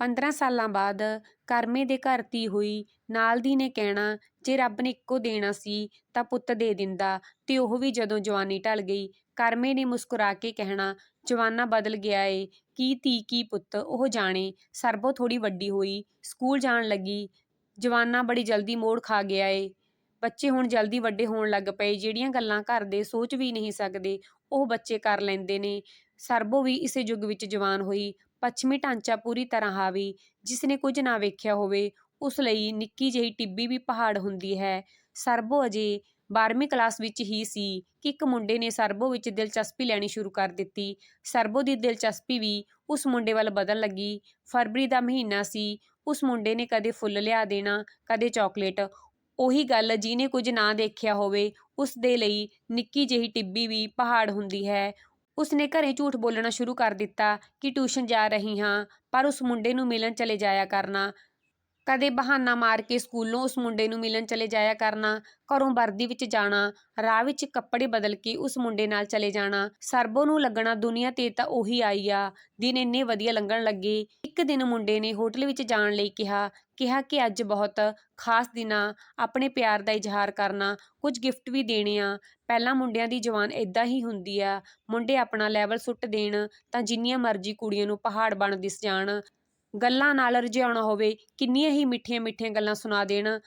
15 ਸਾਲਾਂ ਬਾਅਦ ਕਰਮੇ ਦੇ ਘਰ ਧੀ ਹੋਈ, ਨਾਲ ਦੀ ਨੇ ਕਹਿਣਾ, ਜੇ ਰੱਬ ਨੇ ਇੱਕੋ ਦੇਣਾ ਸੀ ਤਾਂ ਪੁੱਤ ਦੇ ਦਿੰਦਾ ਤੇ ਉਹ ਵੀ ਜਦੋਂ ਜਵਾਨੀ ਢਲ ਗਈ, ਕਰਮੇ ਨੇ ਮੁਸਕਰਾ ਕੇ ਕਹਿਣਾ, ਜਵਾਨਾ ਬਦਲ ਗਿਆ ਏ, ਕੀ ਧੀ ਕੀ ਪੁੱਤ, ਉਹ ਜਾਣੇ, ਸਰਬੋ ਥੋੜੀ ਵੱਡੀ ਹੋਈ, ਸਕੂਲ ਜਾਣ ਲੱਗੀ, ਜਵਾਨਾ ਬੜੀ ਜਲਦੀ ਮੋੜ ਖਾ ਗਿਆ ਏ। ਬੱਚੇ ਹੁਣ ਜਲਦੀ ਵੱਡੇ ਹੋਣ ਲੱਗ ਪਏ, ਜਿਹੜੀਆਂ ਗੱਲਾਂ ਘਰ ਦੇ ਸੋਚ ਵੀ ਨਹੀਂ ਸਕਦੇ ਉਹ ਬੱਚੇ ਕਰ ਲੈਂਦੇ ਨੇ। ਸਰਬੋ ਵੀ ਇਸੇ ਯੁੱਗ ਵਿੱਚ ਜਵਾਨ ਹੋਈ। ਪੱਛਮੀ ਢਾਂਚਾ ਪੂਰੀ ਤਰ੍ਹਾਂ ਹਾਵੀ। ਜਿਸ ਨੇ ਕੁਝ ਨਾ ਵੇਖਿਆ ਹੋਵੇ, ਉਸ ਲਈ ਨਿੱਕੀ ਜਿਹੀ ਟਿੱਬੀ ਵੀ ਪਹਾੜ ਹੁੰਦੀ ਹੈ। ਸਰਬੋ ਅਜੇ 12ਵੀਂ ਕਲਾਸ ਵਿੱਚ ਹੀ ਸੀ ਕਿ ਇੱਕ ਮੁੰਡੇ ਨੇ ਸਰਬੋ ਵਿੱਚ ਦਿਲਚਸਪੀ ਲੈਣੀ ਸ਼ੁਰੂ ਕਰ ਦਿੱਤੀ। ਸਰਬੋ ਦੀ ਦਿਲਚਸਪੀ ਵੀ ਉਸ ਮੁੰਡੇ ਵੱਲ ਬਦਲਣ ਲੱਗੀ। ਫਰਵਰੀ ਦਾ ਮਹੀਨਾ ਸੀ। ਉਸ ਮੁੰਡੇ ਨੇ ਕਦੇ ਫੁੱਲ ਲਿਆ ਦੇਣਾ, ਕਦੇ ਚਾਕਲੇਟ। ਉਹੀ ਗੱਲ ਜਿਹਨੇ ਕੁਝ ਨਾ ਦੇਖਿਆ ਹੋਵੇ ਉਸ ਦੇ ਲਈ ਨਿੱਕੀ ਜਿਹੀ ਟਿੱਬੀ ਵੀ ਪਹਾੜ ਹੁੰਦੀ ਹੈ। ਉਸਨੇ ਘਰੇ ਝੂਠ ਬੋਲਣਾ ਸ਼ੁਰੂ ਕਰ ਦਿੱਤਾ ਕਿ ਟਿਊਸ਼ਨ ਜਾ ਰਹੀ ਹਾਂ, ਪਰ ਉਸ ਮੁੰਡੇ ਨੂੰ ਮਿਲਣ ਚਲੇ ਜਾਇਆ ਕਰਨਾ ਕਦੇ ਬਹਾਨਾ ਮਾਰ ਕੇ ਸਕੂਲੋਂ ਉਸ ਮੁੰਡੇ ਨੂੰ ਮਿਲਣ ਚਲੇ ਜਾਇਆ ਕਰਨਾ, ਘਰੋਂ ਵਰਦੀ ਵਿੱਚ ਜਾਣਾ, ਰਾਹ ਵਿੱਚ ਕੱਪੜੇ ਬਦਲ ਕੇ ਉਸ ਮੁੰਡੇ ਨਾਲ ਚਲੇ ਜਾਣਾ, ਸਰਬੋ ਨੂੰ ਲੱਗਣਾ ਦੁਨੀਆ ਤੇ ਤਾਂ ਉਹੀ ਆਈ ਆ, ਦਿਨ ਇੰਨੇ ਵਧੀਆ ਲੰਘਣ ਲੱਗੇ। ਇੱਕ ਦਿਨ ਮੁੰਡੇ ਨੇ ਹੋਟਲ ਵਿੱਚ ਜਾਣ ਲਈ ਕਿਹਾ ਕਿਹਾ ਕਿ ਅੱਜ ਬਹੁਤ ਖਾਸ ਦਿਨ ਆ, ਆਪਣੇ ਪਿਆਰ ਦਾ ਇਜ਼ਹਾਰ ਕਰਨਾ, ਕੁਝ ਗਿਫਟ ਵੀ ਦੇਣੇ ਆ। ਪਹਿਲਾਂ ਮੁੰਡਿਆਂ ਦੀ ਜਵਾਨ ਇਦਾਂ ਹੀ ਹੁੰਦੀ ਆ, ਮੁੰਡੇ ਆਪਣਾ ਲੈਵਲ ਸੁੱਟ ਦੇਣ ਤਾਂ ਜਿੰਨੀਆਂ ਮਰਜ਼ੀ ਕੁੜੀਆਂ ਨੂੰ ਪਹਾੜ ਬਣ ਦਿਸ ਜਾਣ। ਗੱਲਾਂ ਨਾਲ ਰੁਝਾਉਣਾ ਹੋਵੇ, ਕਿੰਨੀਆਂ ਹੀ ਮਿੱਠੀਆਂ ਮਿੱਠੀਆਂ ਗੱਲਾਂ ਸੁਣਾ ਦੇਣ,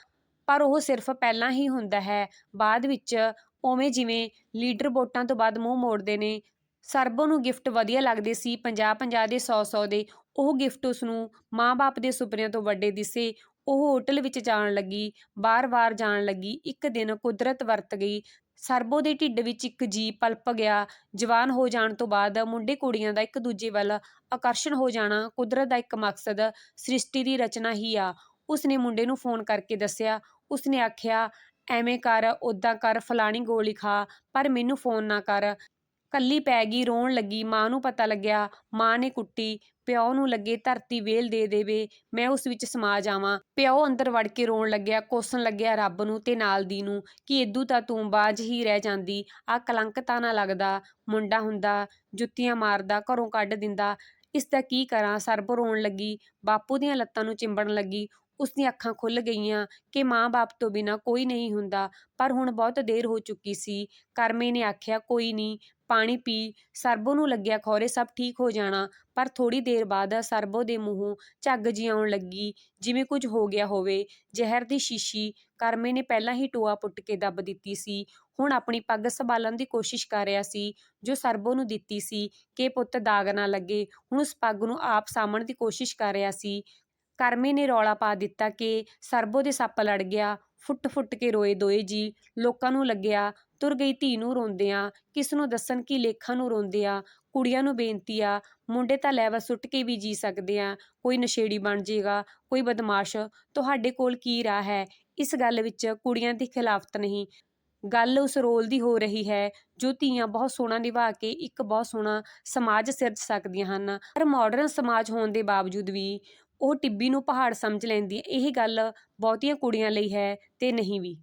ਪਰ ਉਹ ਸਿਰਫ ਪਹਿਲਾਂ ਹੀ ਹੁੰਦਾ ਹੈ। ਬਾਅਦ ਵਿੱਚ ਉਵੇਂ ਜਿਵੇਂ ਲੀਡਰ ਵੋਟਾਂ ਤੋਂ ਬਾਅਦ ਮੂੰਹ ਮੋੜਦੇ ਨੇ, ਸਰਬੋ ਨੂੰ ਗਿਫਟ ਵਧੀਆ ਲੱਗਦੇ ਸੀ 50 50 ਦੇ 100 100 ਦੇ, ਉਹ ਗਿਫਟ ਉਸ ਨੂੰ ਮਾਂ-ਬਾਪ ਦੇ ਸੁਪਨਿਆਂ ਤੋਂ ਵੱਡੇ ਦਿਸੇ ਉਹ ਹੋਟਲ ਵਿੱਚ ਜਾਣ ਲੱਗੀ ਬਾਰ-ਬਾਰ ਜਾਣ ਲੱਗੀ, ਇੱਕ ਦਿਨ ਕੁਦਰਤ ਵਰਤ ਗਈ। ਸਰਬੋ ਦੇ ਢਿੱਡ ਵਿੱਚ ਇੱਕ ਜੀ ਪਲਪ ਗਿਆ। ਜਵਾਨ ਹੋ ਜਾਣ ਤੋਂ ਬਾਅਦ ਮੁੰਡੇ ਕੁੜੀਆਂ ਦਾ ਇੱਕ ਦੂਜੇ ਵੱਲ ਆਕਰਸ਼ਣ ਹੋ ਜਾਣਾ ਕੁਦਰਤ ਦਾ ਇੱਕ ਮਕਸਦ ਸ੍ਰਿਸ਼ਟੀ ਦੀ ਰਚਨਾ ਹੀ ਆ। ਉਸਨੇ ਮੁੰਡੇ ਨੂੰ ਫੋਨ ਕਰਕੇ ਦੱਸਿਆ। ਉਸਨੇ ਆਖਿਆ, ਐਵੇਂ ਕਰ ਉਦਾਂ ਕਰ, ਫਲਾਣੀ ਗੋਲੀ ਖਾ, ਪਰ ਮੈਨੂੰ ਫੋਨ ਨਾ ਕਰ। ਕੱਲੀ ਪੈ ਗਈ, ਰੋਣ ਲੱਗੀ। ਮਾਂ ਨੂੰ ਪਤਾ ਲੱਗਿਆ, ਮਾਂ ਨੇ ਕੁੱਟੀ। ਪਿਓ ਨੂੰ ਲੱਗੇ ਧਰਤੀ ਵੇਲ ਦੇ ਦੇਵੇ, ਮੈਂ ਉਸ ਵਿੱਚ ਸਮਾ ਜਾਵਾਂ। ਪਿਓ ਅੰਦਰ ਵੜ ਕੇ ਰੋਣ ਲੱਗਿਆ, ਕੋਸਣ ਲੱਗਿਆ ਰੱਬ ਨੂੰ ਤੇ ਨਾਲ ਦੀ ਨੂੰ ਕਿ ਇਦੂ ਤਾਂ ਤੂੰ ਬਾਜ ਹੀ ਰਹਿ ਜਾਂਦੀ ਆ ਕਲੰਕ ਤਾਂ ਨਾ ਲੱਗਦਾ, ਮੁੰਡਾ ਹੁੰਦਾ, ਜੁੱਤੀਆਂ ਮਾਰਦਾ, ਘਰੋਂ ਕੱਢ ਦਿੰਦਾ, ਇਸ ਦਾ ਕੀ ਕਰਾਂ? ਸਰਬ ਰੋਣ ਲੱਗੀ, ਬਾਪੂ ਦੀਆਂ ਲੱਤਾਂ ਨੂੰ ਚਿੰਬੜਨ ਲੱਗੀ ਉਸ ਦੀਆਂ ਅੱਖਾਂ ਖੁੱਲ ਗਈਆਂ ਕਿ ਮਾਂ-ਬਾਪ ਤੋਂ ਬਿਨਾਂ ਕੋਈ ਨਹੀਂ ਹੁੰਦਾ, ਪਰ ਹੁਣ ਬਹੁਤ ਦੇਰ ਹੋ ਚੁੱਕੀ ਸੀ। ਕਰਮੇ ਨੇ ਆਖਿਆ, ਕੋਈ ਨਹੀਂ ਪਾਣੀ ਪੀ, ਸਰਬੋ ਨੂੰ ਲੱਗਿਆ ਖੌਰੇ, ਸਭ ਠੀਕ ਹੋ ਜਾਣਾ। ਪਰ ਥੋੜੀ ਦੇਰ ਬਾਅਦ ਸਰਬੋ ਦੇ ਮੂੰਹੋਂ ਝੱਗ ਜੀ ਆਉਣ ਲੱਗੀ, ਜਿਵੇਂ ਕੁਝ ਹੋ ਗਿਆ ਹੋਵੇ। ਜ਼ਹਿਰ ਦੀ ਸ਼ੀਸ਼ੀ ਕਰਮੇ ਨੇ ਪਹਿਲਾਂ ਹੀ ਟੋਆ ਪੁੱਟ ਕੇ ਦੱਬ ਦਿੱਤੀ ਸੀ। ਹੁਣ ਆਪਣੀ ਪੱਗ ਸੰਭਾਲਣ ਦੀ ਕੋਸ਼ਿਸ਼ ਕਰ ਰਿਹਾ ਸੀ, ਜੋ ਸਰਬੋ ਨੂੰ ਦਿੱਤੀ ਸੀ ਕਿ ਪੁੱਤ ਦਾਗ ਨਾ ਲੱਗੇ। ਹੁਣ ਉਸ ਪੱਗ ਨੂੰ ਆਪ ਸਾਂਭਣ ਦੀ ਕੋਸ਼ਿਸ਼ ਕਰ ਰਿਹਾ ਸੀ। ਕਰਮੇ ਨੇ ਰੌਲਾ ਪਾ ਦਿੱਤਾ ਕਿ ਸਰਬੋ ਦੇ ਸੱਪ ਲੜ ਗਿਆ। ਫੁੱਟ-ਫੁੱਟ ਕੇ ਰੋਏ ਦੋਏ ਜੀ। ਲੋਕਾਂ ਨੂੰ ਲੱਗਿਆ, ਤੁਰ ਗਈ ਧੀ ਨੂੰ ਰੋਂਦਿਆਂ। ਕਿਸ ਨੂੰ ਦੱਸਣ ਕੀ ਲੇਖਾਂ ਨੂੰ ਰੋਂਦਿਆਂ। ਕੁੜੀਆਂ ਨੂੰ ਬੇਨਤੀ ਆ, ਮੁੰਡੇ ਤਾਂ ਲੈਵਾ ਸੁੱਟ ਕੇ ਵੀ ਜੀ ਸਕਦੇ ਆ। ਕੋਈ ਨਸ਼ੇੜੀ ਬਣ ਜਾਏਗਾ ਕੋਈ ਬਦਮਾਸ਼। ਤੁਹਾਡੇ ਕੋਲ ਕੀ ਰਾਹ ਹੈ? ਇਸ ਗੱਲ ਵਿੱਚ ਕੁੜੀਆਂ ਦੀ ਖਿਲਾਫਤ ਨਹੀਂ। ਗੱਲ ਉਸ ਰੋਲ ਦੀ ਹੋ ਰਹੀ ਹੈ, ਜੋ ਧੀਆਂ ਬਹੁਤ ਸੋਹਣਾ ਨਿਭਾ ਕੇ ਇੱਕ ਬਹੁਤ ਸੋਹਣਾ ਸਮਾਜ ਸਿਰਜ ਸਕਦੀਆਂ ਹਨ। ਪਰ ਮਾਡਰਨ ਸਮਾਜ ਹੋਣ ਦੇ ਬਾਵਜੂਦ ਵੀ ਉਹ ਟਿੱਬੀ ਨੂੰ ਪਹਾੜ ਸਮਝ ਲੈਂਦੀ ਇਹ ਗੱਲ ਬਹੁਤੀਆਂ ਕੁੜੀਆਂ ਲਈ ਹੈ ਅਤੇ ਨਹੀਂ ਵੀ।